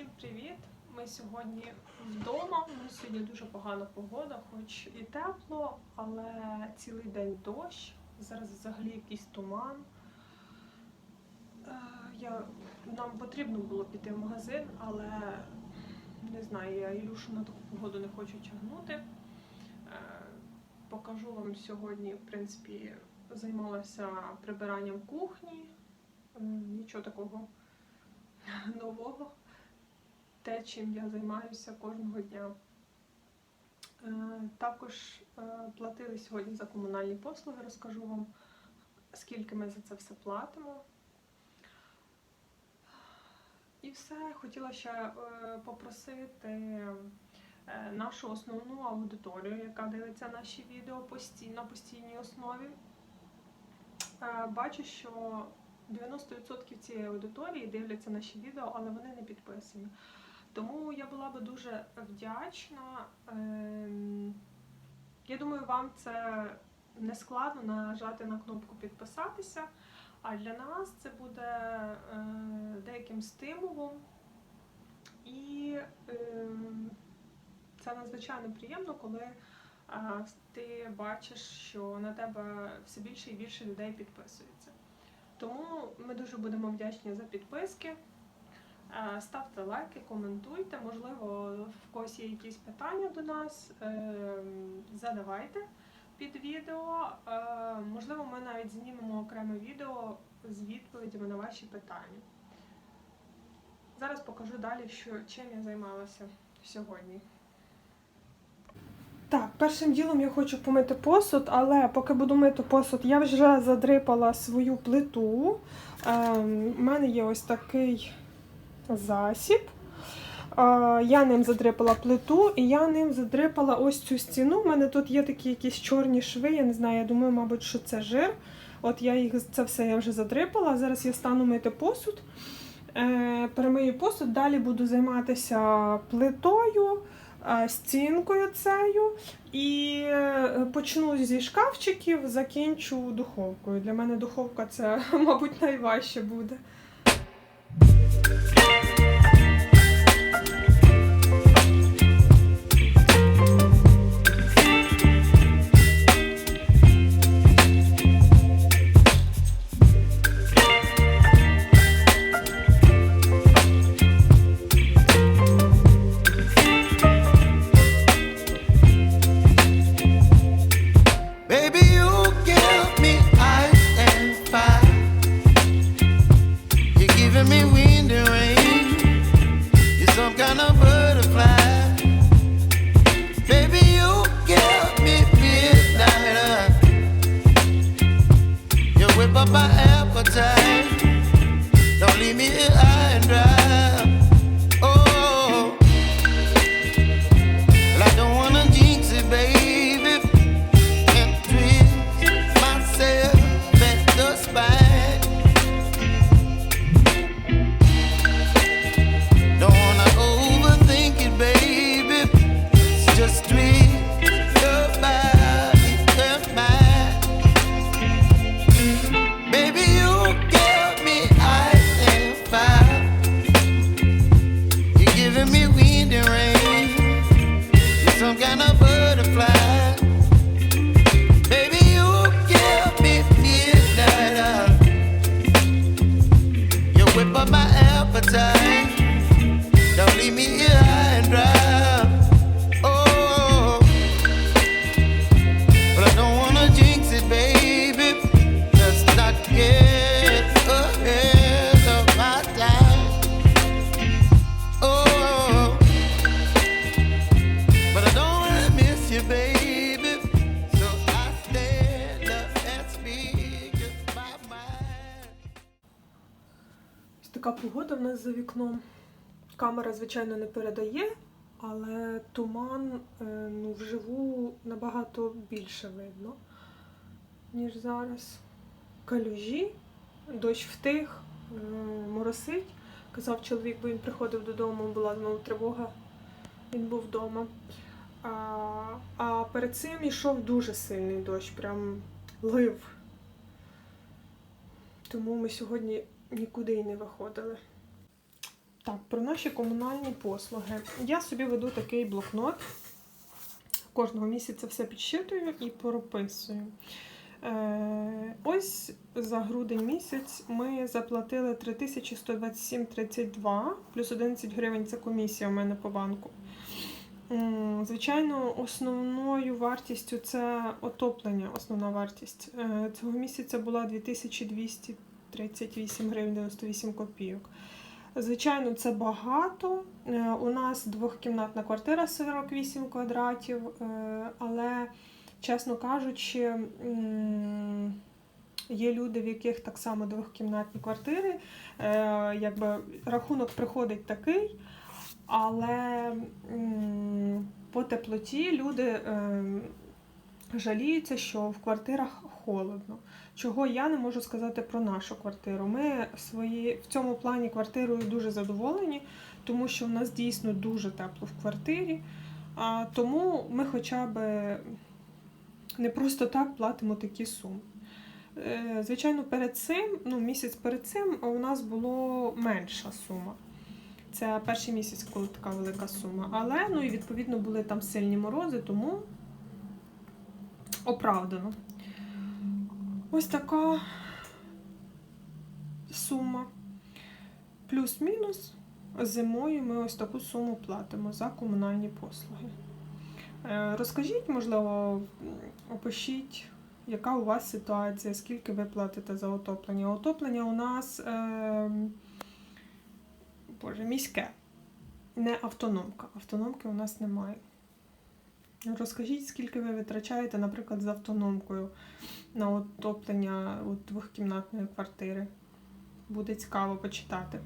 Всім привіт! Ми сьогодні вдома. У нас сьогодні дуже погана погода, хоч і тепло, але цілий день дощ. Зараз взагалі якийсь туман. Е, Я, нам потрібно було піти в магазин, але не знаю, я Ілюшу на таку погоду не хочу тягнути. Е, Покажу вам сьогодні, в принципі, займалася прибиранням кухні. Нічого такого нового. Те, чим я займаюся кожного дня. Е, Також е, платили сьогодні за комунальні послуги, розкажу вам, скільки ми за це все платимо. І все, хотіла ще е, попросити нашу основну аудиторію, яка дивиться наші відео на постійній основі. Бачу, що 90% цієї аудиторії дивляться наші відео, але вони не підписані. Тому я була би дуже вдячна. Ем, Я думаю, вам це не складно нажати на кнопку підписатися. А для нас це буде е, деяким стимулом. І ем, це надзвичайно приємно, коли ти бачиш, що на тебе все більше і більше людей підписується. Тому ми дуже будемо вдячні за підписки. Е, Ставте лайки, коментуйте. Можливо, в когось є якісь питання до нас. е, Задавайте під відео. Е, Можливо, ми навіть знімемо окреме відео з відповідями на ваші питання. Зараз покажу далі, що, чим я займалася сьогодні. Так, першим ділом я хочу помити посуд, але поки буду мити посуд, я вже задрипала свою плиту. У мене є ось такий засіб. Я ним задрипала плиту і я ним задрипала ось цю стіну. У мене тут є такі якісь чорні шви, я не знаю, я думаю, мабуть, що це жир. От я їх це все я вже задрипала. Зараз я стану мити посуд. Е, Перемию посуд, далі буду займатися плитою, е, стінкою цею. І е, почну зі шкафчиків, закінчу духовкою. Для мене духовка це, мабуть, найважче буде. Така погода в нас за вікном. Камера, звичайно, не передає, але туман е, ну, вживу набагато більше видно, ніж зараз. Калюжі, дощ втих, е, моросить. Казав чоловік, бо він приходив додому, була знову тривога, він був вдома. А, а перед цим йшов дуже сильний дощ, прям лив. Тому ми сьогодні нікуди й не виходили. Так, про наші комунальні послуги. Я собі веду такий блокнот. Кожного місяця все підсчитую і прописую. Е, ось за грудень місяць ми заплатили 3127,32, плюс 11 гривень це комісія у мене по банку. Звичайно, основною вартістю це отоплення, основна вартість. Е, Цього місяця була 2238 гривень 98 копійок. Звичайно, це багато. Е, У нас двохкімнатна квартира 48 квадратів, е, але, чесно кажучи, є люди, в яких так само двохкімнатні квартири. Е, Якби рахунок приходить такий, але по теплоті люди е, жаліються, що в квартирах холодно. Чого я не можу сказати про нашу квартиру. Ми свої в цьому плані квартирою дуже задоволені, тому що в нас дійсно дуже тепло в квартирі. А, тому ми хоча б не просто так платимо такі суми. Е, Звичайно, перед цим, ну, місяць перед цим у нас було менша сума. Це перший місяць, коли така велика сума. Але ну і відповідно були там сильні морози, тому оправдано. Ось така сума. Плюс-мінус зимою ми ось таку суму платимо за комунальні послуги. Е, Розкажіть, можливо, опишіть, яка у вас ситуація, скільки ви платите за отоплення. Отоплення у нас е, боже, міське, не автономка. Автономки у нас немає. Розкажіть, скільки ви витрачаєте, наприклад, з автономкою на отоплення от двохкімнатної квартири. Буде цікаво почитати.